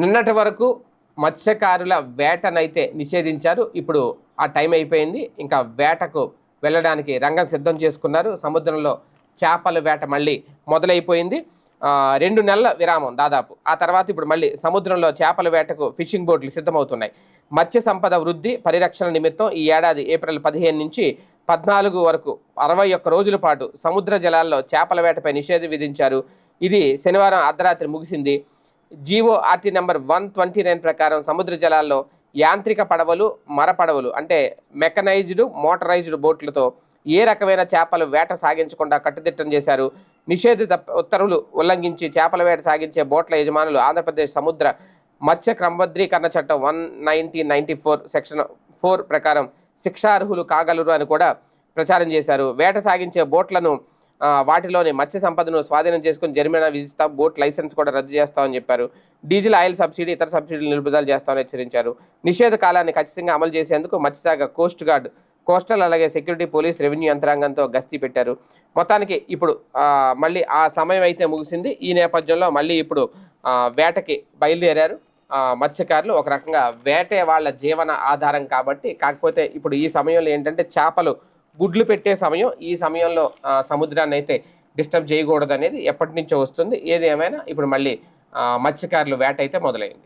నిన్నటి వరకు మత్స్యకారుల వేటనైతే నిషేధించారు. ఇప్పుడు ఆ టైం అయిపోయింది. ఇంకా వేటకు వెళ్ళడానికి రంగం సిద్ధం చేసుకున్నారు. సముద్రంలో చేపల వేట మళ్ళీ మొదలైపోయింది. రెండు నెలల విరామం దాదాపు. ఆ తర్వాత ఇప్పుడు మళ్ళీ సముద్రంలో చేపల వేటకు ఫిషింగ్ బోట్లు సిద్ధమవుతున్నాయి. మత్స్య సంపద వృద్ధి పరిరక్షణ నిమిత్తం ఈ ఏడాది ఏప్రిల్ పదిహేను నుంచి పద్నాలుగు వరకు అరవై ఒక్క రోజుల పాటు సముద్ర జలాల్లో చేపల వేటపై నిషేధం విధించారు. ఇది శనివారం అర్ధరాత్రి ముగిసింది. GO RT number one twenty nine ప్రకారం సముద్ర జలాల్లో యాంత్రిక పడవలు మర పడవలు అంటే మెకనైజ్డ్ మోటరైజ్డ్ బోట్లతో ఏ రకమైన చేపలు వేట సాగించకుండా కట్టుదిట్టం చేశారు. నిషేధిత ఉత్తర్వులు ఉల్లంఘించి చేపల వేట సాగించే బోట్ల యజమానులు ఆంధ్రప్రదేశ్ సముద్ర మత్స్య క్రమబద్ధీకరణ చట్టం one nineteen ninety four section four ప్రకారం శిక్షార్హులు కాగలరు అని కూడా ప్రచారం చేశారు. వేట సాగించే బోట్లను వాటిలోని మత్స్య సంపదను స్వాధీనం చేసుకుని జరిమానా విధిస్తాం బోట్ లైసెన్స్ కూడా రద్దు చేస్తామని చెప్పారు. డీజిల్ ఆయిల్ సబ్సిడీ ఇతర సబ్సిడీలు నిలుపుదల చేస్తామని హెచ్చరించారు. నిషేధ కాలాన్ని ఖచ్చితంగా అమలు చేసేందుకు మత్స్యశాఖ కోస్ట్ గార్డ్ కోస్టల్ అలాగే సెక్యూరిటీ పోలీస్ రెవెన్యూ యంత్రాంగంతో గస్తీ పెట్టారు. మొత్తానికి ఇప్పుడు మళ్ళీ ఆ సమయం అయితే ముగిసింది. ఈ నేపథ్యంలో మళ్ళీ ఇప్పుడు వేటకి బయలుదేరారు. మత్స్యకారులు ఒక రకంగా వేటే వాళ్ళ జీవన ఆధారం కాబట్టి కాకపోతే ఇప్పుడు ఈ సమయంలో ఏంటంటే చేపలు గుడ్లు పెట్టే సమయం ఈ సమయంలో సముద్రాన్ని అయితే డిస్టర్బ్ చేయకూడదు అనేది ఎప్పటి నుంచో వస్తుంది. ఏది ఏమైనా ఇప్పుడు మళ్ళీ మత్స్యకారులు వేట అయితే మొదలైంది.